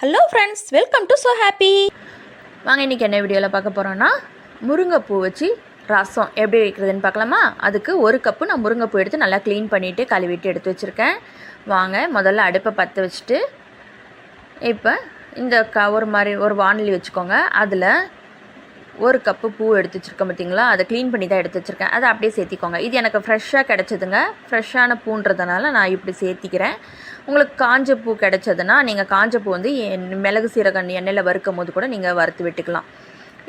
Hello friends welcome to so happy வாங்க இன்றைக்கி என்ன வீடியோவில் பார்க்க போகிறோன்னா முருங்கைப்பூ வச்சு ரசம் எப்படி வைக்கிறதுன்னு பார்க்கலாமா? அதுக்கு ஒரு கப்பு நான் முருங்கைப்பூ எடுத்து நல்லா க்ளீன் பண்ணிவிட்டு கழுவிட்டு எடுத்து வச்சுருக்கேன். வாங்க முதல்ல அடுப்பை பற்ற வச்சுட்டு இப்போ இந்த க ஒரு மாதிரி ஒரு வானொலி வச்சுக்கோங்க. அதில் ஒரு கப்பு பூ எடுத்து வச்சுருக்கேன் பார்த்தீங்களா அதை க்ளீன் பண்ணி தான் எடுத்து வச்சுருக்கேன். அதை அப்படியே சேர்த்திக்கோங்க. இது எனக்கு ஃப்ரெஷ்ஷாக கிடச்சதுங்க. ஃப்ரெஷ்ஷான பூன்றதுனால நான் இப்படி சேர்த்திக்கிறேன். உங்களுக்கு காஞ்ச பூ கிடச்சதுன்னா நீங்கள் காஞ்ச பூ வந்து மிளகு சீரகம் எண்ணெயில் வறுக்கும் போது கூட நீங்கள் வறுத்து விட்டுக்கலாம்.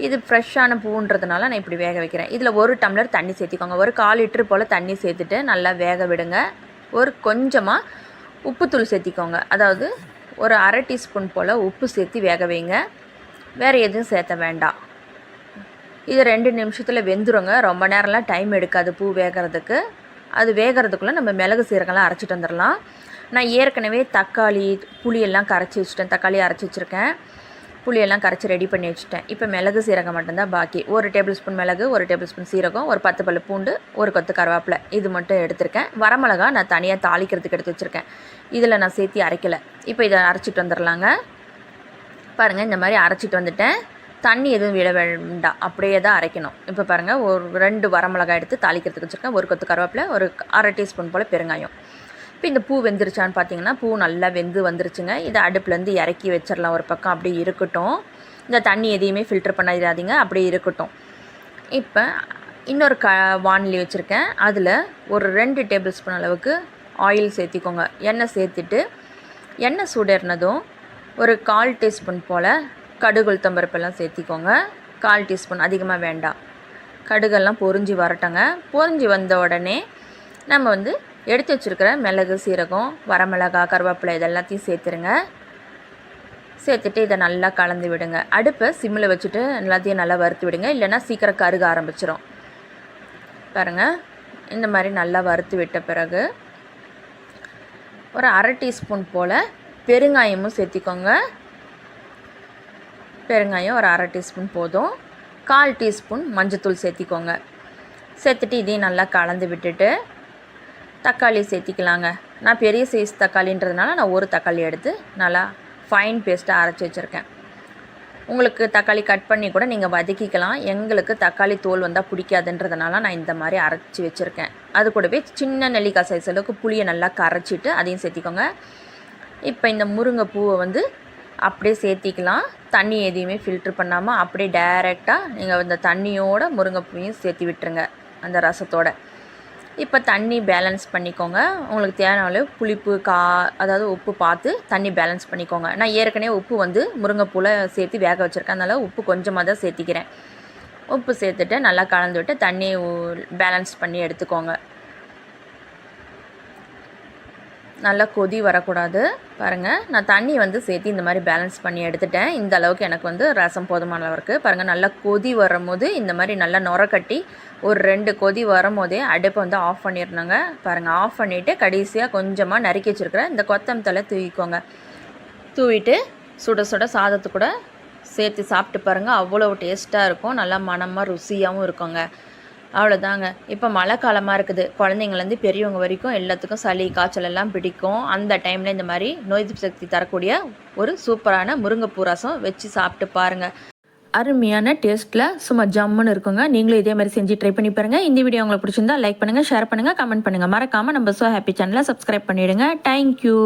இது ஃப்ரெஷ்ஷான பூன்றதுனால நான் இப்படி வேக வைக்கிறேன். இதில் ஒரு டம்ளர் தண்ணி சேர்த்திக்கோங்க. ஒரு கால் லிட்டர் போல் தண்ணி சேர்த்துட்டு நல்லா வேக விடுங்க. ஒரு கொஞ்சமாக உப்புத்தூள் சேர்த்திக்கோங்க. அதாவது ஒரு அரை டீஸ்பூன் போல் உப்பு சேர்த்து வேக வைங்க. வேறு எதுவும் சேர்த்த வேண்டாம். இது ரெண்டு நிமிஷத்தில் வெந்துருங்க. ரொம்ப நேரம்லாம் டைம் எடுக்காது பூ வேகிறதுக்கு. அது வேகிறதுக்குள்ளே நம்ம மிளகு சீரகம்லாம் அரைச்சிட்டு வந்துடலாம். நான் ஏற்கனவே தக்காளி புளியெல்லாம் கரைச்சி வச்சுட்டேன். தக்காளி அரைச்சி வச்சுருக்கேன். புளியெல்லாம் கரைச்சி ரெடி பண்ணி வச்சுட்டேன். இப்போ மிளகு சீரகம் மட்டும்தான் பாக்கி. ஒரு டேபிள் ஸ்பூன் மிளகு ஒரு டேபிள் ஸ்பூன் சீரகம் ஒரு பத்து பல்லு பூண்டு ஒரு கொத்து கருவேப்பிலை. இது மட்டும் எடுத்திருக்கேன். வரமிளகா நான் தனியாக தாளிக்கிறதுக்கு எடுத்து வச்சுருக்கேன். இதில் நான் சேர்த்து அரைக்கலை. இப்போ இதை அரைச்சிட்டு வந்துடலாங்க. பாருங்கள் இந்த மாதிரி அரைச்சிட்டு வந்துட்டேன். தண்ணி எதுவும் விட வேண்டாம். அப்படியே தான் அரைக்கணும். இப்போ பாருங்கள் ஒரு ரெண்டு வரமிளகாய் எடுத்து தாளிக்கிறதுக்கு வச்சுருக்கேன். ஒரு கொத்து கருவேப்பிலை ஒரு அரை டீஸ்பூன் போல் பெருங்காயம். இப்போ இந்த பூ வெந்துருச்சான்னு பார்த்தீங்கன்னா பூ நல்லா வெந்து வந்துருச்சுங்க. இதை அடுப்புலேருந்து இறக்கி வச்சிடலாம். ஒரு பக்கம் அப்படியே இருக்கட்டும். இந்த தண்ணி எதையுமே ஃபில்டர் பண்ணிடாதீங்க அப்படியே இருக்கட்டும். இப்போ இன்னொரு க வானிலி வச்சுருக்கேன். அதில் ஒரு ரெண்டு டேபிள் ஸ்பூன் அளவுக்கு ஆயில் சேர்த்திக்கோங்க. எண்ணெய் சேர்த்துட்டு எண்ணெய் சூடேறினதும் ஒரு கால் டீஸ்பூன் போல் கடுகு உளுத்தம்பருப்பெல்லாம் சேர்த்திக்கோங்க. கால் டீஸ்பூன் அதிகமாக வேண்டாம். கடுகெல்லாம் பொறிஞ்சி வரட்டங்க. பொறிஞ்சி வந்த உடனே நம்ம வந்து எடுத்து வச்சுருக்கிற மிளகு சீரகம் வரமிளகா கருவேப்பிலை இதெல்லாத்தையும் சேர்த்துருங்க. சேர்த்துட்டு இதை நல்லா கலந்து விடுங்க. அடுப்பை சிம்மில் வச்சுட்டு எல்லாத்தையும் நல்லா வறுத்து விடுங்க. இல்லைன்னா சீக்கிரம் கருக ஆரம்பிச்சிடும் பாருங்கள் இந்த மாதிரி நல்லா வறுத்து விட்ட பிறகு ஒரு அரை டீஸ்பூன் போல் பெருங்காயமும் சேர்த்திக்கோங்க. பெருங்காயம் ஒரு அரை டீஸ்பூன் போதும். கால் டீஸ்பூன் மஞ்சத்தூள் சேர்த்திக்கோங்க. சேர்த்துட்டு இதையும் நல்லா கலந்து விட்டுட்டு தக்காளி சேர்த்திக்கலாங்க. நான் பெரிய சைஸ் தக்காளின்றதுனால நான் ஒரு தக்காளி எடுத்து நல்லா ஃபைன் பேஸ்ட்டாக அரைச்சி வச்சுருக்கேன். உங்களுக்கு தக்காளி கட் பண்ணி கூட நீங்கள் வதக்கிக்கலாம். எங்களுக்கு தக்காளி தோல் வந்தால் பிடிக்காதுன்றதுனால நான் இந்த மாதிரி அரைச்சி வச்சுருக்கேன். அது கூடவே சின்ன நெல்லிக்காய் சைஸ் அளவுக்கு புளியை நல்லா கரைச்சிட்டு அதையும் சேர்த்திக்கோங்க. இப்போ இந்த முருங்கை பூவை வந்து அப்படியே சேர்த்திக்கலாம். தண்ணி எதையுமே ஃபில்ட்ரு பண்ணாமல் அப்படியே டைரெக்டாக நீங்கள் இந்த தண்ணியோட முருங்கைப்பூவையும் சேர்த்து விட்டுருங்க அந்த ரசத்தோட. இப்போ தண்ணி பேலன்ஸ் பண்ணிக்கோங்க. உங்களுக்கு தேவையான அளவு புளிப்பு கா அதாவது உப்பு பார்த்து தண்ணி பேலன்ஸ் பண்ணிக்கோங்க. நான் ஏற்கனவே உப்பு வந்து முருங்கைப்பூவில் சேர்த்து வேக வச்சுருக்கேன். அதனால் உப்பு கொஞ்சமாக தான் சேர்த்திக்கிறேன். உப்பு சேர்த்துட்டு நல்லா கலந்து விட்டு தண்ணி பேலன்ஸ் பண்ணி எடுத்துக்கோங்க. நல்லா கொதி வரக்கூடாது. பாருங்கள் நான் தண்ணி வந்து சேர்த்து இந்த மாதிரி பேலன்ஸ் பண்ணி எடுத்துட்டேன். இந்த அளவுக்கு எனக்கு வந்து ரசம் போதுமான அளவுக்கு. பாருங்கள் நல்லா கொதி வரும்போது இந்த மாதிரி நல்லா நுர கட்டி ஒரு ரெண்டு கொதி வரும்போதே அடுப்பை வந்து ஆஃப் பண்ணிடணுங்க. பாருங்கள் ஆஃப் பண்ணிவிட்டு கடைசியாக கொஞ்சமாக நறுக்கி வச்சுருக்கிற இந்த கொத்தம் தலை தூவிக்கோங்க. தூவிட்டு சுட சுட சாதத்து கூட சேர்த்து சாப்பிட்டு பாருங்கள் அவ்வளோ டேஸ்ட்டாக இருக்கும். நல்லா மனமாக ருசியாகவும் இருக்குங்க. அவ்வளோதாங்க இப்போ மழை காலமாக இருக்குது. குழந்தைங்கலேருந்து பெரியவங்க வரைக்கும் எல்லாத்துக்கும் சளி காய்ச்சல் எல்லாம் பிடிக்கும். அந்த டைமில் இந்த மாதிரி நோய் எதிர்ப்பு சக்தி தரக்கூடிய ஒரு சூப்பரான முருங்கைப்பூ ரசம் வச்சு சாப்பிட்டு பாருங்கள் அருமையான டேஸ்ட்டில் சும்மா ஜம்முன்னு இருக்குங்க. நீங்களும் இதே மாதிரி செஞ்சு ட்ரை பண்ணி பாருங்கள் இந்த வீடியோ உங்களுக்கு பிடிச்சிருந்தா லைக் பண்ணுங்கள் ஷேர் பண்ணுங்கள் கமெண்ட் பண்ணுங்கள் மறக்காமல் நம்ம ஸோ ஹாப்பி சேனலை சப்ஸ்கிரைப் பண்ணிவிடுங்க தேங்க்யூ